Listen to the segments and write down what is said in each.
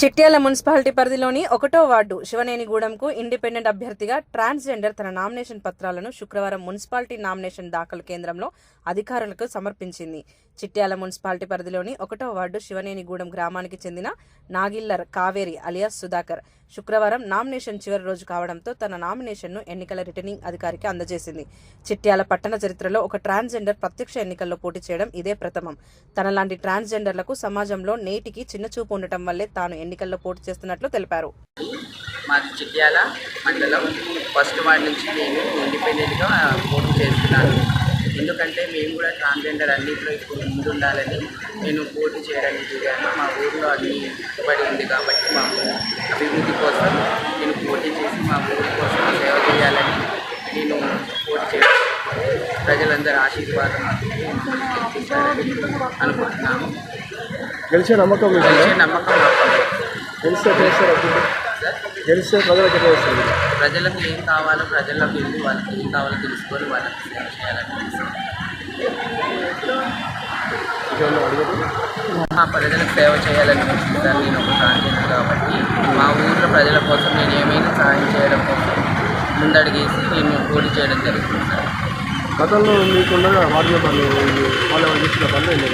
Chityal municipality పరిధిలోని ఒకటో ward శివనేనిగూడెంకు ఇండిపెండెంట్ అభ్యర్థిగా ట్రాన్స్జెండర్ తన నామినేషన్ పత్రాలను శుక్రవారం మున్సిపాలిటీ నామినేషన్ దాఖలు కేంద్రంలో అధికారులకు సమర్పించింది. చిట్యాల మున్సిపాలిటీ పరిధిలోని ఒకటో వార్డు శివనేనిగూడెం గ్రామానికి చెందిన నాగిల్లర్ కావేరి అలియాస్ సుధాకర్ శుక్రవారం నామినేషన్ చివరి రోజు కావడంతో తన నామినేషన్ను ఎన్నికల రిటర్నింగ్ అధికారికి అందజేసింది. చిట్యాల పట్టణ చరిత్రలో ఒక ట్రాన్స్జెండర్ ప్రత్యక్ష ఎన్నికల్లో పోటీ చేయడం ఇదే ప్రథమం. తనలాంటి ట్రాన్స్జెండర్లకు సమాజంలో నేటికి చిన్న చూపు ఉండటం వల్లే తాను ఎన్నికల్లో పోటీ చేస్తున్నట్లు తెలిపారు. మాది చిట్యాల మండలం. ఫస్ట్ వార్డు నుంచి నేను ఇండిపెండెంట్గా పోటీ చేస్తున్నాను. ఎందుకంటే మేము కూడా ట్రాన్స్జెండర్ అన్నింటిలో ఇప్పుడు ముందు ఉండాలని నేను పోటీ చేయడానికి దిగాను మా ఊరిలో అన్ని పడి ఉంది కాబట్టి మాకు అభివృద్ధి కోసం నేను పోటీ చేసి మా ఊరి కోసం సేవ చేయాలని నేను పోటీ చేయడం ప్రజలందరూ ఆశీర్వాదం అనుకుంటున్నాను గెలిచే నమ్మకం? గెలిచే నమ్మకం. గెలిస్తే చేస్తారు సార్ గెలిస్తే ప్రజలకు చేస్తారు ప్రజలకు ఏం కావాలో ప్రజలకు వెళ్ళి వాళ్ళకి ఏం కావాలో తెలుసుకొని వాళ్ళకి సేవ చేయాలని మా ప్రజలకు సేవ చేయాలని సార్ నేను ఒక ట్రాన్స్జెండర్ కాబట్టి. మా ఊర్లో ప్రజల కోసం నేను ఏమైనా సహాయం చేయడం కోసం ముందడిగేసి నేను పోటీ చేయడం జరుగుతుంది. సార్ గతంలో మీకున్న వార్డు మెంబర్లు వాళ్ళు చేసిన పనులు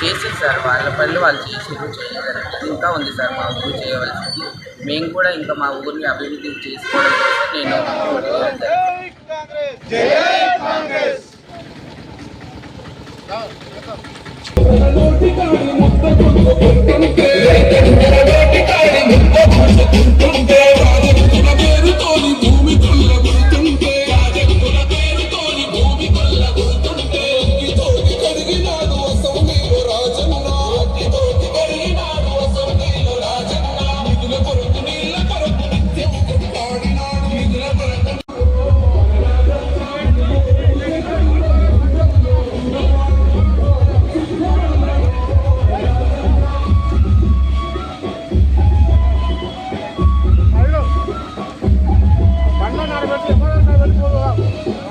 చేసింది సార్. వాళ్ళ పనులు వాళ్ళు చేసి చేయగలరు ఇంకా ఉంది సార్ మా ఊరు చేయవలసింది. మేము కూడా ఇంకా మా ఊరిని అభివృద్ధి చేసుకోవడం కోసం నేను ファンが出てくるわ。